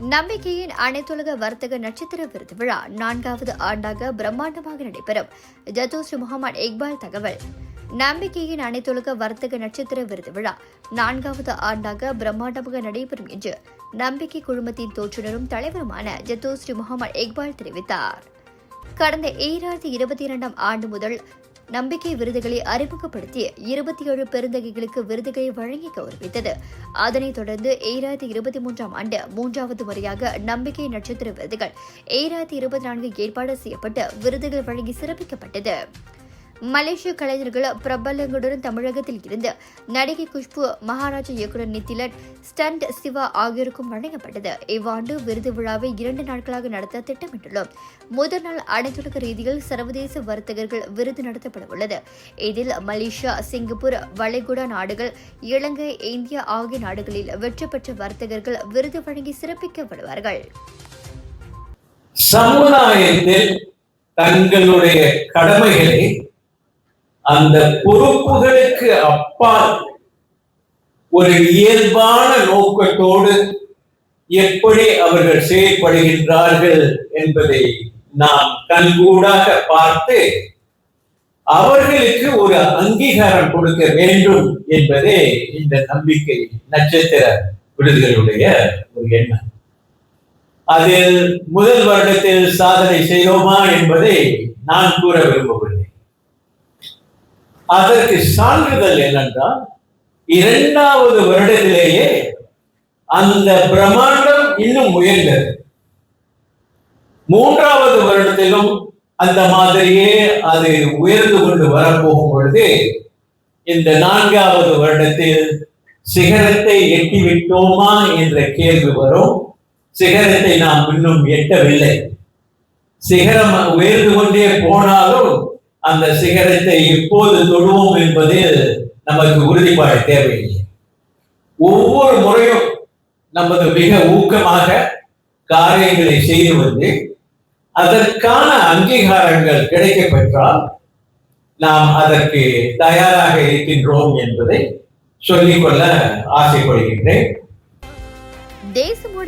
நம்பிக்கையின் அனைத்துலக வர்த்தக நட்சத்திர விருது விழா நான்காவது ஆண்டாக பிரம்மாண்டமாக நடைபெறும். ஜதோஸ்ரீ முகமது இக்பால் தகவல். நம்பிக்கையின் அனைத்துலக வர்த்தக நட்சத்திர விருது விழா நான்காவது ஆண்டாக பிரம்மாண்டமாக நடைபெறும் என்று நம்பிக்கை குழுமத்தின் தோற்றுநரும் தலைவருமான ஜதோஸ்ரீ முகமது இக்பால் தெரிவித்தார். கடந்த ஈராயிரத்தி இருபத்தி இரண்டாம் ஆண்டு முதல் நம்பிக்கை விருதுகளை அறிமுகப்படுத்தி இருபத்தி ஏழு பெருந்தகைகளுக்கு விருதுகளை வழங்கி கௌரவித்தது அதனைத் தொடர்ந்து ஏழாயிரத்தி இருபத்தி மூன்றாம் ஆண்டு மூன்றாவது முறையாக நம்பிக்கை நட்சத்திர விருதுகள் ஏழாயிரத்தி இருபத்தி நான்கு ஏற்பாடு செய்யப்பட்டு விருதுகள் வழங்கி சிறப்பிக்கப்பட்டது. மலேசிய கலைஞர்கள் பிரபலங்களுடன் தமிழகத்தில் இருந்து நடிகை குஷ்பு மகாராஜா இயக்குனர் நித்திலன் ஸ்டண்ட் சிவா ஆகியோருக்கும் வழங்கப்பட்டது. இவ்வாண்டு விருது விழாவை இரண்டு நாட்களாக நடத்த திட்டமிட்டுள்ளோம். முதல் நாள் அனைத்துலக ரீதியில் சர்வதேச வர்த்தகர்கள் விருது நடத்தப்பட உள்ளது. இதில் மலேசியா சிங்கப்பூர் வளைகுடா நாடுகள் இலங்கை இந்தியா ஆகிய நாடுகளில் வெற்றி பெற்ற வர்த்தகர்கள் விருது வழங்கி சிறப்பிக்கப்படுவார்கள். சமுதாயத்தில் தங்களுடைய கடமைகளை அந்த பொறுப்புகளுக்கு அப்பால் ஒரு இயல்பான நோக்கத்தோடு எப்படி அவர்கள் செயல்படுகின்றார்கள் என்பதை நாம் கண்கூடாக பார்த்து அவர்களுக்கு ஒரு அங்கீகாரம் கொடுக்க வேண்டும் என்பதே இந்த நம்பிக்கை நட்சத்திர விருதுகளுடைய ஒரு எண்ணம். அதில் முதல் வருடத்தில் சாதனை செய்தோமா என்பதை நான் கூற விரும்பவில்லை. அதற்கு சான்றிதழ் என்னென்றால் இரண்டாவது வருடத்திலேயே அந்த பிரம்மாண்டம் இன்னும் உயர்ந்தது மூன்றாவது வருடத்திலும் அந்த மாதிரியே அது உயர்ந்து கொண்டு வரப்போகும் பொழுது இந்த நான்காவது வருடத்தில் சிகரத்தை எட்டி விட்டோமா என்ற கேள்வி வரும். சிகரத்தை நாம் இன்னும் எட்டவில்லை. சிகரம் உயர்ந்து கொண்டே போனாலும் அந்த சிகரத்தை எப்போது தொடுவோம் என்பது நமக்கு உறுதிப்பாடு தேவையில்லை. ஒவ்வொரு முறையும் நமது மிக ஊக்கமாக காரியங்களை செய்து வந்து அதற்கான அங்கீகாரங்கள் கிடைக்க பெற்றால் நாம் அதற்கு தயாராக இருக்கின்றோம் என்பதை சொல்லிக்கொள்ள ஆசைப்படுகின்றேன். தேச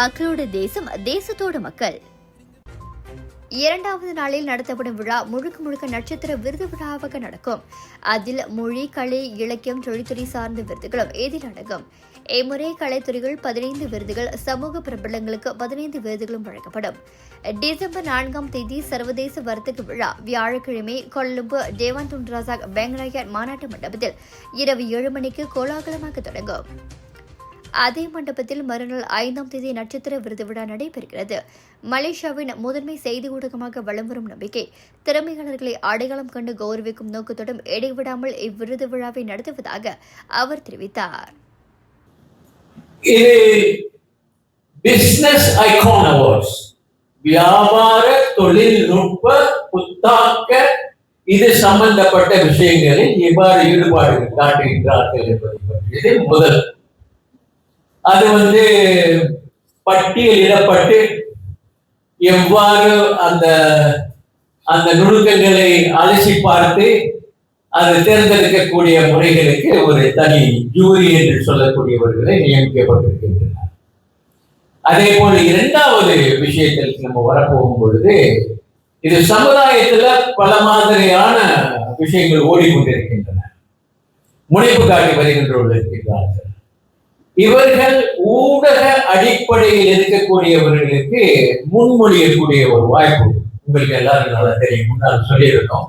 மக்களோட தேசம் தேசத்தோட மக்கள். இரண்டாவது நாளில் நடத்தப்படும் விழா முழுக்க முழுக்க நட்சத்திர விருது விழாவாக நடக்கும். அதில் மொழி கலை இலக்கியம் தொழில்துறை சார்ந்த விருதுகளும் இதில் அடங்கும். இம்முறை கலைத்துறைகள் பதினைந்து விருதுகள் சமூக பிரபலங்களுக்கு பதினைந்து விருதுகளும் வழங்கப்படும். டிசம்பர் நான்காம் தேதி சர்வதேச வர்த்தக விழா. வியாழக்கிழமை கொழும்பு தேவான் துண்டராசாக் பெங்கராயர் மாநாட்டு மண்டபத்தில் இரவு ஏழு மணிக்கு கோலாகலமாக தொடங்கும். அதே மண்டபத்தில் மறுநாள் ஐந்தாம் தேதி நட்சத்திர விருது விழா நடைபெறுகிறது. மலேசியாவின் முதன்மை செய்தி ஊடகமாக வலம் வரும் நம்பிக்கை திறமையாளர்களை அடையாளம் கண்டு கௌரவிக்கும் நோக்கத்துடன் இடைவிடாமல் இவ்விருது விழாவை நடத்துவதாக அவர் தெரிவித்தார். பிசினஸ் ஐகான் அவார்ட்ஸ் வியாபார தொழில்நுட்ப புத்தாக்க இது சம்பந்தப்பட்ட விஷயங்களில் எவ்வாறு ஈடுபாடு காட்டுகின்றார்கள் என்பதை பற்றியது முதல். அது வந்து பட்டியலிடப்பட்டு எவ்வாறு அந்த அந்த நுணுக்கங்களை அலசி பார்த்து அது தேர்ந்தெடுக்கக்கூடிய முறைகளுக்கு ஒரு தனி ஜூரி என்று சொல்லக்கூடியவர்களை நியமிக்கப்பட்டிருக்கின்றனர். அதே போல இரண்டாவது விஷயத்தில் நம்ம வரப்போகும் பொழுது இது சமுதாயத்துல பல மாதிரியான விஷயங்கள் ஓடிக்கொண்டிருக்கின்றன. முனைப்பு காட்டி வருகின்றவர்கள் இருக்கின்றார்கள். இவர்கள் ஊடக அடிப்படையில் இருக்கக்கூடியவர்களுக்கு முன்மொழியக்கூடிய ஒரு வாய்ப்பு உங்களுக்கு எல்லாரும் நல்லா தெரியும். முன்னால் சொல்லியிருக்கோம்.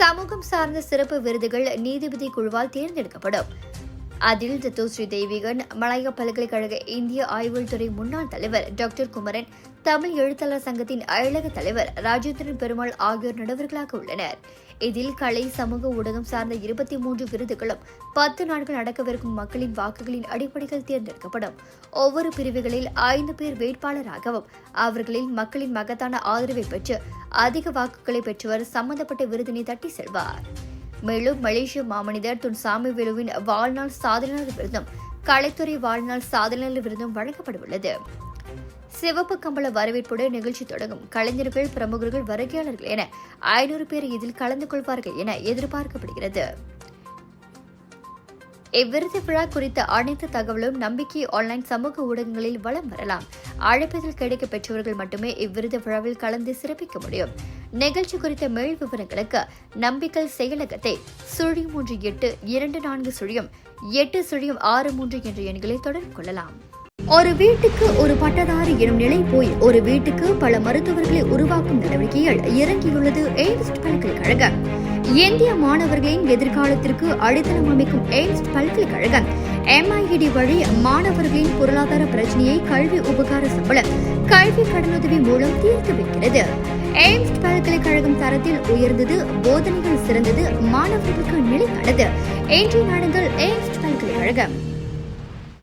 சமூகம் சார்ந்த சிறப்பு விருதுகள் நீதிபதி குழுவால் தேர்ந்தெடுக்கப்படும். அதில் தத்துஸ்ரீ தெய்வீகன் மலாயா பல்கலைக்கழக இந்திய ஆய்வுகள் துறை முன்னாள் தலைவர் டாக்டர் குமரன் தமிழ் எழுத்தாளர் சங்கத்தின் அயலக தலைவர் ராஜேந்திரன் பெருமாள் ஆகியோர் நடுவர்களாக உள்ளனர். இதில் கலை சமூக ஊடகம் சார்ந்த இருபத்தி மூன்று விருதுகளும் பத்து நாட்கள் நடக்கவிருக்கும் மக்களின் வாக்குகளின் அடிப்படையில் தேர்ந்தெடுக்கப்படும். ஒவ்வொரு பிரிவுகளில் ஐந்து பேர் வேட்பாளராகவும் அவர்களில் மக்களின் மகத்தான ஆதரவை பெற்று அதிக வாக்குகளை பெற்றவர் சம்பந்தப்பட்ட விருதினை தட்டி செல்வார். மேலும் மலேசிய மாமனிதர் துன் சாமிவேலுவின் வாழ்நாள் சாதனையாளர் விருதும் கலைத்துறை வாழ்நாள் சாதனையாளர் விருதும் வழங்கப்படவுள்ளது. சிவப்பு கம்பள வரவேற்புடன் நிகழ்ச்சி தொடங்கும். கலைஞர்கள் பிரமுகர்கள் வருகையாளர்கள் என ஐநூறு பேர் இதில் கலந்து கொள்வார்கள் என எதிர்பார்க்கப்படுகிறது. இவ்விருது விழா குறித்த அனைத்து தகவலும் நம்பிக்கை ஆன்லைன் சமூக ஊடகங்களில் வலம் வரலாம். அழைப்பதில் கிடைக்க பெற்றவர்கள் மட்டுமே இவ்விருது விழாவில் கலந்து சிறப்பிக்க முடியும். நிகழ்ச்சி குறித்த மேல் விவரங்களுக்கு நம்பிக்கை செயலகத்தை சுழியம் மூன்று எட்டு இரண்டு நான்கு சுழியம் எட்டு சுழியம் ஆறு மூன்று என்ற எண்களை தொடர்பு கொள்ளலாம். ஒரு வீட்டுக்கு ஒரு பட்டதாரி எனும் நிலை போய் ஒரு வீட்டுக்கு பல மருத்துவர்களை உருவாக்கும் நடவடிக்கையில் இறங்கியுள்ளது எய்ம்ஸ் பல்கலைக்கழகம். இந்திய மாணவர்களின் எதிர்காலத்திற்கு அடித்தளம் அமைக்கும் எய்ம்ஸ் பல்கலைக்கழகம் எம்ஐஇடி வழி மாணவர்களின் பொருளாதார பிரச்சனையை கல்வி உபகார சம்பளம் கல்வி கடனுதவி மூலம் தீர்த்து வைக்கிறது. எய்ம்ஸ் பல்கலைக்கழகம் தரத்தில் உயர்ந்தது போதனைகள் சிறந்தது மாணவர்களுக்கு நிலையானது. இன்றைய நாடுகள் எய்ம்ஸ் பல்கலைக்கழகம்.